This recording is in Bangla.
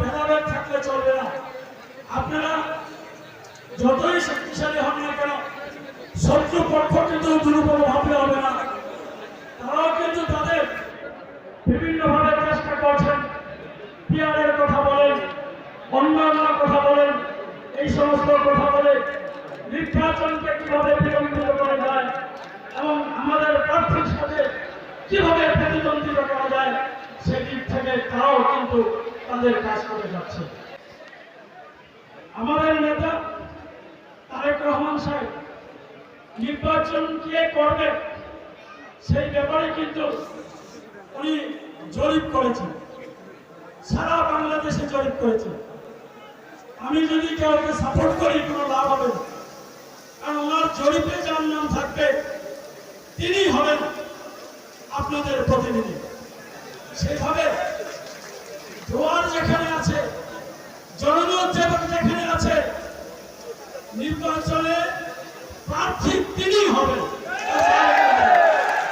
ভেদাভেদ থাকলে চলবে না। আপনারা যতই শক্তিশালী হন কেন, শত্রু পক্ষ কিন্তু দুর্বল ভাবলে হবে না। তারাও কিন্তু তাদের বিভিন্নভাবে চেষ্টা করছেন। পিয়ারের কথা বলেন অন্যান্য কথা বলেন, এই সমস্ত কথা বলে নির্বাচনকে কীভাবে বিলম্বিত যায় এবং আমাদের প্রার্থীর সাথে কীভাবে প্রতিদ্বন্দ্বিতা করা যায়, সেদিক থেকে তারাও কিন্তু তাদের কাজ করে যাচ্ছে। আমাদের নেতা তারেক রহমান সাহেব, নির্বাচন কে করবে সেই ব্যাপারে কিন্তু উনি জরিপ করেছেন। সারা বাংলাদেশে জরিপ করেছেন। আমি যদি কাউকে সাপোর্ট করি, কোনো লাভ হবে কারণ ওনার জরিপে যার নাম থাকবে, তিনি হবেন আপনাদের প্রতিনিধি। সেভাবে যেখানে আছে জনমত যেখানে আছে নির্বাচনে প্রার্থী তিনি হবেন।